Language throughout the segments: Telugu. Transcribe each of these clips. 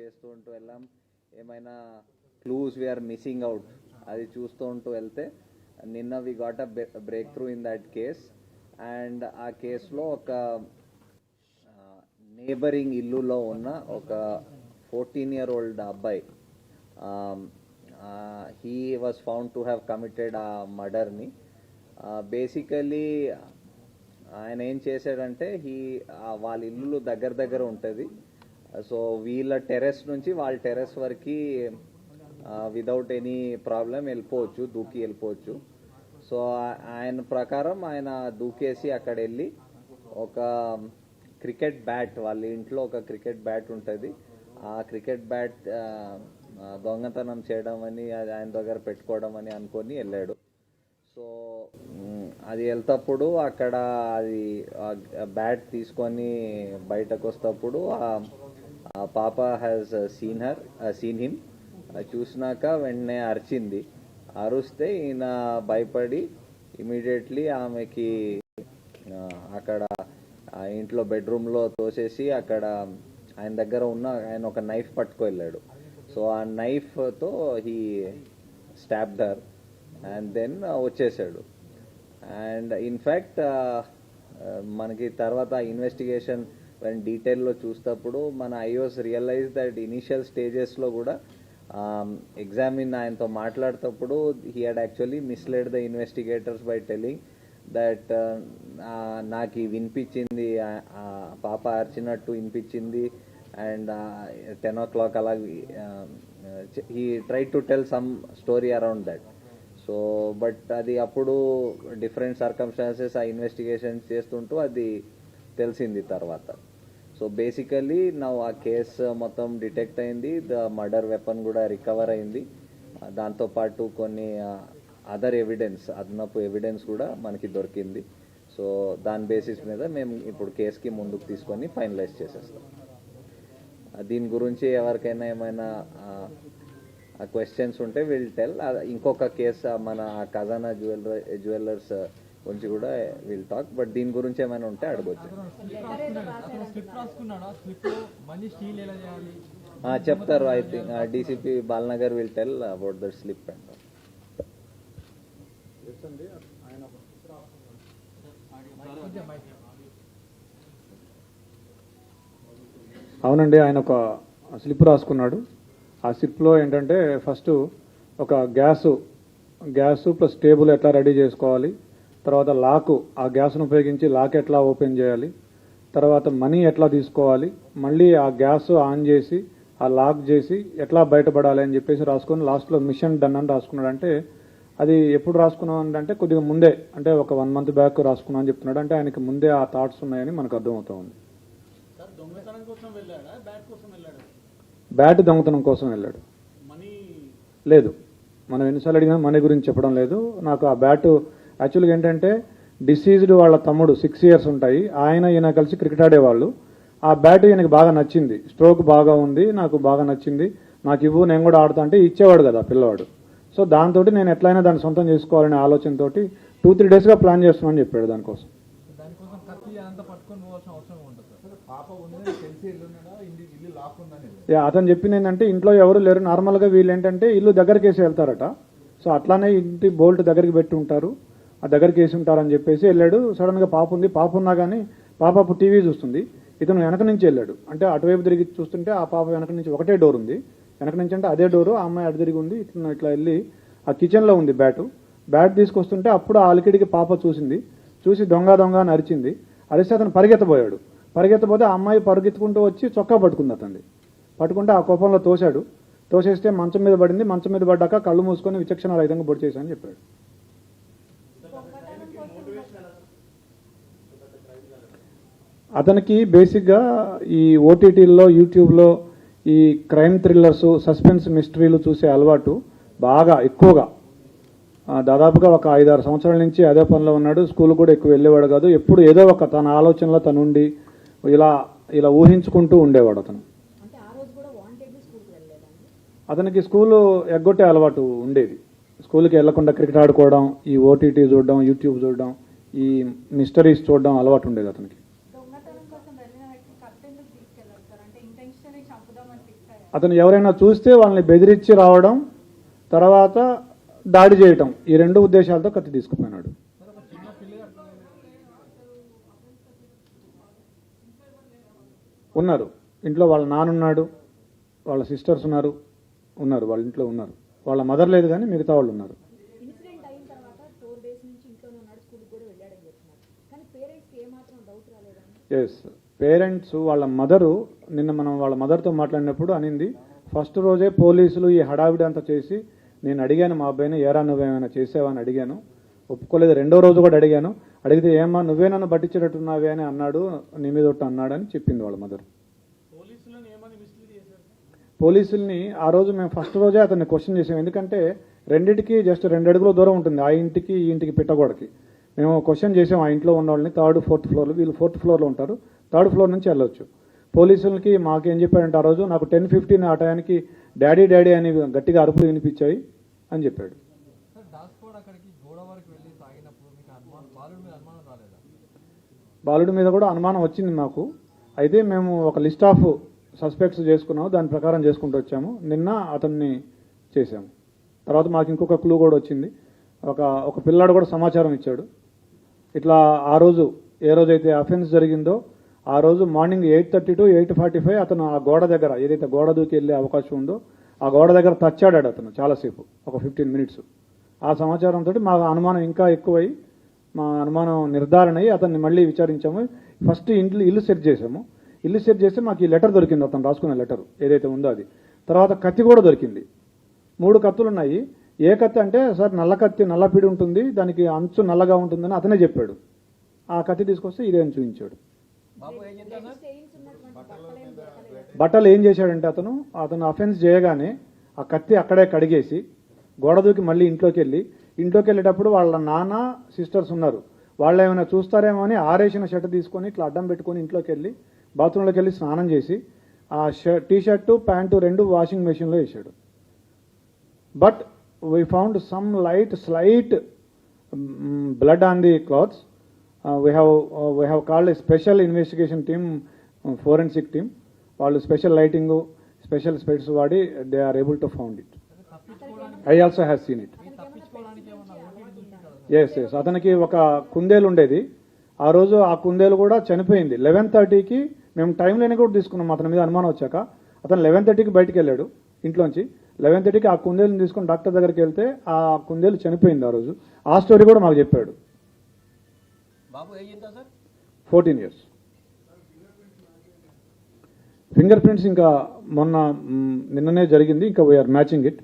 చేస్తూ ఉంటూ వెళ్ళాం. ఏమైనా క్లూస్ వీఆర్ మిస్సింగ్ అవుట్ అది చూస్తూ ఉంటూ వెళ్తే నిన్న we got a breakthrough in that case and ఆ కేసులో ఒక నేబరింగ్ ఇల్లులో ఉన్న ఒక ఫోర్టీన్ ఇయర్ ఓల్డ్ అబ్బాయి he was found to have committed ఆ మర్డర్ని బేసికలీ ఆయన ఏం చేశాడంటే హీ వాళ్ళ ఇల్లు దగ్గర దగ్గర ఉంటుంది. సో వీళ్ళ టెర్రస్ నుంచి వాళ్ళ టెర్రస్ వరకు విదౌట్ ఎనీ ప్రాబ్లం వెళ్ళిపోవచ్చు దూకి వెళ్ళిపోవచ్చు. సో ఆయన ప్రకారం ఆయన దూకేసి అక్కడ వెళ్ళి ఒక క్రికెట్ బ్యాట్ వాళ్ళ ఇంట్లో ఒక క్రికెట్ బ్యాట్ ఉంటుంది. ఆ క్రికెట్ బ్యాట్ దొంగతనం చేయడం అని అది ఆయన దగ్గర పెట్టుకోవడం అని అనుకొని వెళ్ళాడు. సో అది వెళ్తప్పుడు అక్కడ అది బ్యాట్ తీసుకొని బయటకు వస్తప్పుడు ఆ పాప has seen her seen him చూసినాక వెంటనే అరిచింది. అరుస్తే ఈయన భయపడి ఇమీడియట్లీ ఆమెకి అక్కడ ఆ ఇంట్లో బెడ్రూమ్లో తోసేసి అక్కడ ఆయన దగ్గర ఉన్న ఆయన ఒక నైఫ్ పట్టుకు వెళ్ళాడు సో ఆ నైఫ్తో he stabbed her and then వచ్చేసాడు. అండ్ ఇన్ఫ్యాక్ట్ uh, uh, మనకి తర్వాత ఇన్వెస్టిగేషన్ డీటెయిల్లో చూసినప్పుడు మన ఐఓస్ రియలైజ్ దట్ ఇనిషియల్ స్టేజెస్లో కూడా ఎగ్జామిన్ ఆయనతో మాట్లాడేటప్పుడు he had actually misled the investigators by telling that నాకు ఈ వినిపించింది పాప అరిచినట్టు వినిపించింది అండ్ టెన్ ఓ క్లాక్ అలా he try to tell some story around that so but అది అప్పుడు డిఫరెంట్ సర్కమ్స్టాన్సెస్ ఆ ఇన్వెస్టిగేషన్ చేస్తుంటూ అది తెలిసింది తర్వాత. సో బేసికలీ నా ఆ కేసు మొత్తం డిటెక్ట్ అయింది. ద మర్డర్ వెపన్ కూడా రికవర్ అయింది. దాంతోపాటు కొన్ని అదర్ ఎవిడెన్స్ అదనపు ఎవిడెన్స్ కూడా మనకి దొరికింది. సో దాని బేసిస్ మీద మేము ఇప్పుడు కేసుకి ముందుకు తీసుకొని ఫైనలైజ్ చేసేస్తాం. దీని గురించి ఎవరికైనా ఏమైనా క్వశ్చన్స్ ఉంటే విల్ టెల్ ఇంకొక కేసు మన ఖజానా జ్యువెలర్ జ్యువెలర్స్ గురించి కూడా విల్ టాక్ బట్ దీని గురించి ఏమైనా ఉంటే అడగొచ్చు. స్లిప్ రాసుకున్నాడు అతను స్లిప్ రాసుకున్నాడు. ఆ స్లిప్లో మనీ స్టీల్ ఎలా చేయాలి? ఆ, చెప్తారు I think DCP Balanagar will tell about that slip and అవునండి ఆయన ఒక స్లిప్ రాసుకున్నాడు. ఆ స్లిప్లో ఏంటంటే ఫస్ట్ ఒక గ్యాసు గ్యాస్ ప్లస్ టేబుల్ ఎట్లా రెడీ చేసుకోవాలి? తర్వాత లాకు ఆ గ్యాస్ను ఉపయోగించి లాక్ ఎట్లా ఓపెన్ చేయాలి? తర్వాత మనీ ఎట్లా తీసుకోవాలి? మళ్ళీ ఆ గ్యాస్ ఆన్ చేసి ఆ లాక్ చేసి ఎట్లా బయటపడాలి అని చెప్పేసి రాసుకొని లాస్ట్లో మిషన్ డన్ అని రాసుకున్నాడు అంటే అది ఎప్పుడు రాసుకున్నాం అంటే కొద్దిగా ముందే అంటే ఒక వన్ మంత్ బ్యాక్ రాసుకున్నాం అని చెప్తున్నాడు. అంటే ఆయనకి ముందే ఆ థాట్స్ ఉన్నాయని మనకు అర్థమవుతా ఉంది బ్యాట్ దొంగతనం కోసం వెళ్ళాడు. లేదు. మనం ఎన్నిసార్లు అడిగినా మనీ గురించి చెప్పడం లేదు. నాకు ఆ బ్యాట్ యాక్చువల్గా ఏంటంటే డిసీజ్డ్ వాళ్ళ తమ్ముడు సిక్స్ ఇయర్స్ ఉంటాయి. ఆయన ఈయన కలిసి క్రికెట్ ఆడేవాళ్ళు. ఆ బ్యాట్ ఈయనకి బాగా నచ్చింది. స్ట్రోక్ బాగా ఉంది నాకు బాగా నచ్చింది. నాకు ఇవ్వు నేను కూడా ఆడుతా అంటే ఇచ్చేవాడు కదా పిల్లవాడు. సో దాంతో నేను ఎట్లయినా దాన్ని సొంతం చేసుకోవాలనే ఆలోచనతోటి టూ త్రీ డేస్గా ప్లాన్ చేస్తున్నాను చెప్పాడు దానికోసం. దానికోసం కత్తి అదంతా పట్టుకొని పోవాల్సిన అవసరం ఉంటుంది సార్. పాప ఉందని తెలిసి ఇల్లున్నాడా ఇల్లు ఇల్లు లాక్ ఉందని యా, అతను చెప్పింది ఏంటంటే ఇంట్లో ఎవరు లేరు. నార్మల్గా వీళ్ళు ఏంటంటే ఇల్లు దగ్గరికి వేసి వెళ్తారట. సో అట్లానే ఇంటి బోల్ట్ దగ్గరికి పెట్టి ఉంటారు. ఆ దగ్గరికి వేసి ఉంటారని చెప్పేసి వెళ్ళాడు. సడన్గా పాప ఉంది. పాప ఉన్నా కానీ పాప అప్పుడు టీవీ చూస్తుంది. ఇతను వెనక నుంచి వెళ్ళాడు. అంటే అటువైపు తిరిగి చూస్తుంటే ఆ పాప వెనక నుంచి ఒకటే డోర్ ఉంది. వెనక నుంచి అంటే అదే డోరు ఆ అమ్మాయి అటు తిరిగి ఉంది. ఇతను ఇట్లా వెళ్ళి ఆ కిచెన్లో ఉంది బ్యాటు బ్యాట్ తీసుకొస్తుంటే అప్పుడు ఆ అలికిడికి పాప చూసింది. చూసి దొంగ దొంగ అని అరిచింది. అరిస్తే అతను పరిగెత్తబోయాడు. పరిగెత్తబోతే ఆ అమ్మాయి పరిగెత్తుకుంటూ వచ్చి చొక్కా పట్టుకుంది అతన్ని. పట్టుకుంటే ఆ కోపంలో తోశాడు. తోసేస్తే మంచం మీద పడింది. మంచం మీద పడ్డాక కళ్ళు మూసుకొని విచక్షణ రహితంగా పొడి చేశాను చెప్పాడు. అతనికి బేసిక్గా ఈ ఓటీటీల్లో యూట్యూబ్లో ఈ క్రైమ్ థ్రిల్లర్స్ సస్పెన్స్ మిస్టరీలు చూసే అలవాటు బాగా ఎక్కువగా. దాదాపుగా ఒక ఐదారు సంవత్సరాల నుంచి అదే పనిలో ఉన్నాడు. స్కూల్ కూడా ఎక్కువ వెళ్ళేవాడు కాదు. ఎప్పుడు ఏదో ఒక తన ఆలోచనలో తను ఉండి ఇలా ఇలా ఊహించుకుంటూ ఉండేవాడు అతను. అతనికి స్కూలు ఎగ్గొట్టే అలవాటు ఉండేది. స్కూల్కి వెళ్ళకుండా క్రికెట్ ఆడుకోవడం ఈ ఓటీటీ చూడడం యూట్యూబ్ చూడడం ఈ మిస్టరీస్ చూడడం అలవాటు ఉండేది అతనికి దొంగతనం కోసం వెళ్ళిన వ్యక్తి కత్తెందుకు తీసుకెళ్ళారు సార్ అంటే ఇంటెన్షనల్ చంపుదామని ఫిక్స్ అయ్యారు అతను ఎవరైనా చూస్తే వాళ్ళని బెదిరించి రావడం తర్వాత దాడి చేయటం ఈ రెండు ఉద్దేశాలతో కత్తి తీసుకుపోయినాడు. ఉన్నారు. ఇంట్లో వాళ్ళ నాన్నున్నాడు వాళ్ళ సిస్టర్స్ ఉన్నారు ఉన్నారు వాళ్ళ ఇంట్లో ఉన్నారు. వాళ్ళ మదర్ లేదు కానీ మిగతా వాళ్ళు ఉన్నారు. ఎస్ పేరెంట్స్ వాళ్ళ మదరు నిన్న మనం వాళ్ళ మదర్తో మాట్లాడినప్పుడు అనింది ఫస్ట్ రోజే పోలీసులు ఈ హడావిడి అంతా చేసి నేను అడిగాను మా అబ్బాయిని ఏరా నువ్వేమైనా చేసావా? అని అడిగాను. ఒప్పుకోలేదు రెండో రోజు కూడా అడిగాను. అడిగితే ఏమ్మా నువ్వే నన్ను పట్టించేటట్టున్నావే? అని అన్నాడు నీ మీద ఒట్టు అన్నాడు అని చెప్పింది వాళ్ళ మదర్. పోలీసుల్ని ఆ రోజు మేము ఫస్ట్ రోజే అతన్ని క్వశ్చన్ చేసాం. ఎందుకంటే రెండింటికి జస్ట్ రెండు అడుగుల దూరం ఉంటుంది ఆ ఇంటికి ఈ ఇంటికి పెట్టగోడకి. మేము క్వశ్చన్ చేసాం ఆ ఇంట్లో ఉన్న వాళ్ళని థర్డ్ ఫోర్త్ ఫ్లోర్లో వీళ్ళు ఫోర్త్ ఫ్లోర్లో ఉంటారు. థర్డ్ ఫ్లోర్ నుంచి వెళ్ళొచ్చు. పోలీసులకి మాకేం చెప్పాడంటే ఆ రోజు నాకు టెన్ ఫిఫ్టీన్ ఆ టయానికి డాడీ డాడీ అని గట్టిగా అరుపులు వినిపించాయి అని చెప్పాడు. బాలుడి మీద కూడా అనుమానం వచ్చింది మాకు. అయితే మేము ఒక లిస్ట్ ఆఫ్ సస్పెక్ట్స్ చేసుకున్నాము దాని ప్రకారం చేసుకుంటూ వచ్చాము. నిన్న అతన్ని చేశాము. తర్వాత మాకు ఇంకొక క్లూ కూడా వచ్చింది. ఒక ఒక పిల్లాడు కూడా సమాచారం ఇచ్చాడు. ఇట్లా ఆ రోజు ఏ రోజైతే అఫెన్స్ జరిగిందో ఆ రోజు morning eight thirty to eight forty five అతను ఆ గోడ దగ్గర ఏదైతే గోడ దూకి వెళ్ళే అవకాశం ఉందో ఆ గోడ దగ్గర తచ్చాడాడు అతను చాలాసేపు ఒక ఫిఫ్టీన్ మినిట్స్ ఆ సమాచారంతో మా అనుమానం ఇంకా ఎక్కువై మా అనుమానం నిర్ధారణ అయ్యి అతన్ని మళ్ళీ విచారించాము. ఫస్ట్ ఇంట్లో ఇల్లు సెట్ చేసాము ఇల్లు సెట్ చేస్తే మాకు ఈ లెటర్ దొరికింది అతను రాసుకున్న లెటర్ ఏదైతే ఉందో అది. తర్వాత కత్తి కూడా దొరికింది. మూడు కత్తులు ఉన్నాయి ఏ కత్తి అంటే సార్ నల్ల కత్తి నల్ల పిడి ఉంటుంది దానికి అంచు నల్లగా ఉంటుందని అతనే చెప్పాడు. ఆ కత్తి తీసుకొస్తే ఇదే అని చూపించాడు బట్టలు ఏం చేశాడంటే అతను అతను అఫెన్స్ చేయగానే ఆ కత్తి అక్కడే కడిగేసి గోడ దూకి మళ్ళీ ఇంట్లోకి వెళ్ళి ఇంట్లోకి వెళ్ళేటప్పుడు వాళ్ళ నాన్న సిస్టర్స్ ఉన్నారు. వాళ్ళు ఏమైనా చూస్తారేమో అని ఆరేసిన షర్ట్ తీసుకొని ఇట్లా అడ్డం పెట్టుకొని ఇంట్లోకి వెళ్ళి బాత్రూంలోకి వెళ్ళి స్నానం చేసి ఆ షర్ట్ టీ షర్టు ప్యాంటు రెండు వాషింగ్ మెషిన్లో వేసాడు but we found some light slight blood on the clothes we have we have called special investigation team forensic team వాళ్ళు స్పెషల్ లైటింగ్ స్పెషల్ స్పెట్స్ వాడి they are able to found it I also have seen it yes yes అతనికి ఒక కుందేలు ఉండేది. ఆ రోజు ఆ కుందేలు కూడా చనిపోయింది. లెవెన్ థర్టీకి మేము టైం లేని కూడా తీసుకున్నాం. అతని మీద అనుమానం వచ్చాక. అతను లెవెన్ థర్టీకి బయటికి వెళ్ళాడు ఇంట్లోంచి. లెవెన్ థర్టీకి ఆ కుందేలుని తీసుకొని డాక్టర్ దగ్గరికి వెళ్తే ఆ కుందేలు చనిపోయింది ఆ రోజు. ఆ స్టోరీ కూడా మాకు చెప్పాడు. Fourteen years. ఫింగర్ ప్రింట్స్ ఇంకా మొన్న నిన్ననే జరిగింది. ఇంకా వీఆర్ మ్యాచింగ్ ఇట్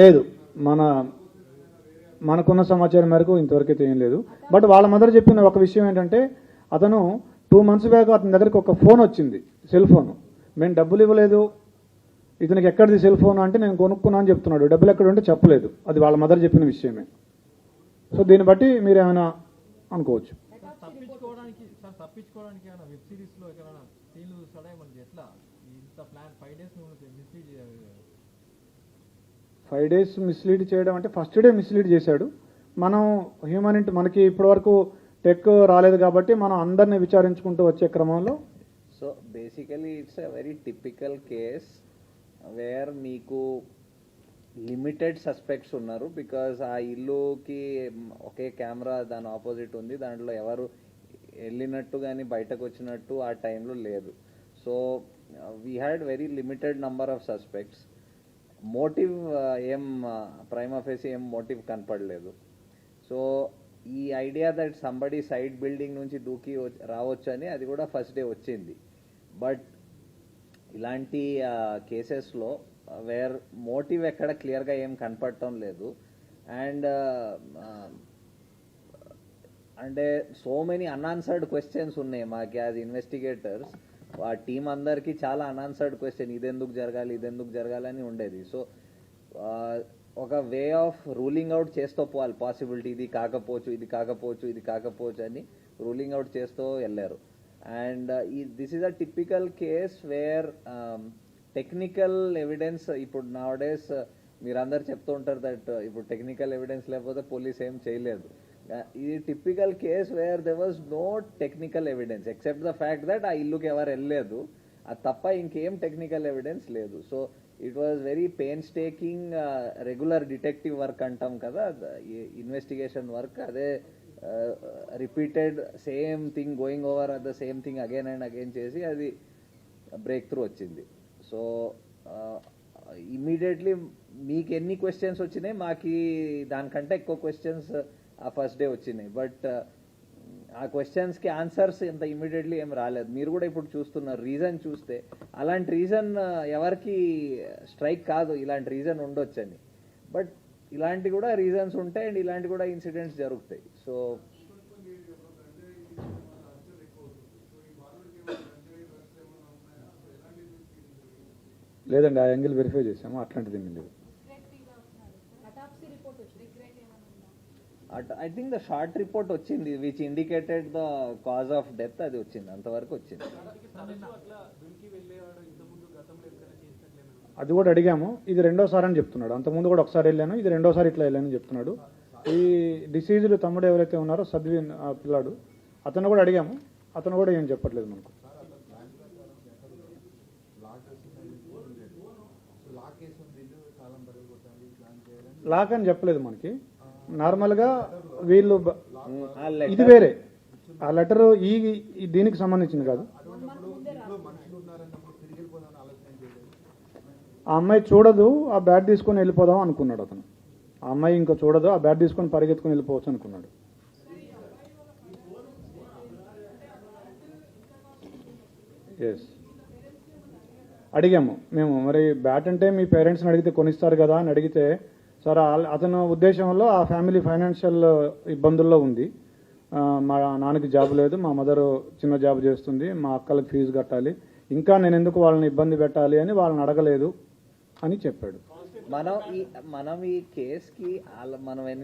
లేదు. మన మనకున్న సమాచారం మేరకు ఇంతవరకు అయితే ఏం లేదు. బట్ వాళ్ళ మదర్ చెప్పిన ఒక విషయం ఏంటంటే అతను టూ మంత్స్ బ్యాక్ అతని దగ్గరికి ఒక ఫోన్ వచ్చింది. Cell phone. మేము డబ్బులు ఇవ్వలేదు. ఇతనికి ఎక్కడిది సెల్ ఫోన్ అంటే నేను కొనుక్కున్నా అని చెప్తున్నాడు. డబ్బులు ఎక్కడ ఉంటే చెప్పలేదు. అది వాళ్ళ మదర్ చెప్పిన విషయమే. సో దీన్ని బట్టి మీరు ఏమైనా అనుకోవచ్చు. ఫైవ్ డేస్ మిస్లీడ్ చేయడం అంటే ఫస్ట్ డే మిస్లీడ్ చేశాడు. మనం హ్యూమన్ ఇంట్ మనకి ఇప్పటివరకు టెక్ రాలేదు కాబట్టి మనం అందరిని విచారించుకుంటూ వచ్చే క్రమంలో so basically it's a very typical case where మీకు లిమిటెడ్ సస్పెక్ట్స్ ఉన్నారు బికాజ్ ఆ ఇల్లుకి ఒకే కెమెరా దాని ఆపోజిట్ ఉంది. దాంట్లో ఎవరు వెళ్ళినట్టు కానీ బయటకు వచ్చినట్టు ఆ టైంలో లేదు. So we had very limited number of suspects motive ఏం uh, ప్రైమ్ ఆఫీస్ ఏం మోటివ్ కనపడలేదు. సో ఈ idea that somebody side building నుంచి దూకి రావచ్చు అని అది కూడా ఫస్ట్ డే వచ్చింది. బట్ ఇలాంటి కేసెస్లో వేర్ మోటివ్ ఎక్కడ క్లియర్గా ఏం కనపడటం లేదు. అండ్ అంటే సో మెనీ అన్ఆన్సర్డ్ క్వశ్చన్స్ ఉన్నాయి మాకు యాజ్ ఇన్వెస్టిగేటర్స్. ఆ టీం అందరికీ చాలా అన్ఆన్సర్డ్ క్వశ్చన్ ఇదెందుకు జరగాలి ఇదెందుకు జరగాలని ఉండేది. సో ఒక వే ఆఫ్ రూలింగ్ అవుట్ చేస్తూ పోవాలి పాసిబిలిటీ ఇది కాకపోవచ్చు ఇది కాకపోవచ్చు ఇది కాకపోవచ్చు అని రూలింగ్ అవుట్ చేస్తూ వెళ్ళారు. అండ్ uh, ఈ this is a typical case where technical evidence ఇప్పుడు నా uh, మీరందరు చెప్తూ ఉంటారు దట్ uh, ఇప్పుడు టెక్నికల్ ఎవిడెన్స్ లేకపోతే పోలీస్ ఏం చేయలేదు. ఇది typical case where there was no technical evidence except the fact that ఆ ఇల్లుకి ఎవరు వెళ్ళలేదు. అది తప్ప ఇంకేం టెక్నికల్ ఎవిడెన్స్ లేదు. So it was very painstaking regular detective work అంటాం కదా ఇన్వెస్టిగేషన్ వర్క్ అదే repeated same thing going over at the same thing again and again చేసి అది బ్రేక్ త్రూ వచ్చింది సో ఇమీడియట్లీ uh, మీకు ఎన్ని క్వశ్చన్స్ వచ్చినాయి? మాకు దానికంటే ఎక్కువ క్వశ్చన్స్ ఆ ఫస్ట్ డే వచ్చినాయి. బట్ uh, ఆ క్వశ్చన్స్కి ఆన్సర్స్ ఇంత ఇమ్మీడియట్లీ ఏం రాలేదు. మీరు కూడా ఇప్పుడు చూస్తున్నారు రీజన్ చూస్తే అలాంటి రీజన్ ఎవరికి స్ట్రైక్ కాదు. ఇలాంటి రీజన్ ఉండొచ్చని. బట్ ఇలాంటి కూడా రీజన్స్ ఉంటాయి అండ్ ఇలాంటి కూడా ఇన్సిడెంట్స్ జరుగుతాయి. సో లేదండి ఆ యాంగిల్ వెరిఫై చేసాము అట్లాంటిది ఏమీ లేదు. I think the short report వచ్చింది which indicated the cause of death అది వచ్చింది అంతవరకు వచ్చింది. అది కూడా అడిగాము. ఇది రెండోసారి అని చెప్తున్నాడు. అంతకుముందు కూడా ఒకసారి వెళ్ళాను. ఇది రెండోసారి ఇట్లా వెళ్ళానని చెప్తున్నాడు. ఈ డిసీజులు తమ్ముడు ఎవరైతే ఉన్నారో సద్విన్ ఆ పిల్లాడు అతను కూడా అడిగాము. అతను కూడా ఏం చెప్పట్లేదు మనకు. లాక్ అని చెప్పలేదు మనకి. నార్మల్గా వీళ్ళు ఇది వేరే. ఆ లెటర్ ఈ దీనికి సంబంధించింది కాదు అటువంటిప్పుడు ఇంట్లో మనుషులు ఉన్నారన్నప్పుడు తిరిగి వెళ్ళిపోదామని ఆలోచన ఏం చేయలేదు ఆ అమ్మాయి చూడదు ఆ బ్యాట్ తీసుకొని వెళ్ళిపోదాం అనుకున్నాడు అతను. ఆ అమ్మాయి ఇంకా చూడదు ఆ బ్యాట్ తీసుకొని పరిగెత్తుకొని వెళ్ళిపోవచ్చు అనుకున్నాడు. ఎస్ అడిగాము మేము మరి బ్యాట్ అంటే మీ పేరెంట్స్ని అడిగితే కొనిస్తారు కదా అని అడిగితే సార్ అతను ఉద్దేశంలో ఆ ఫ్యామిలీ ఫైనాన్షియల్ ఇబ్బందుల్లో ఉంది. మా నాన్నకి జాబ్ లేదు మా మదర్ చిన్న జాబ్ చేస్తుంది మా అక్కలకు ఫీజు కట్టాలి. ఇంకా నేను ఎందుకు వాళ్ళని ఇబ్బంది పెట్టాలి అని వాళ్ళని అడగలేదు. అని చెప్పాడు. మనం ఈ మనం ఈ కేసుకి మనం వెన్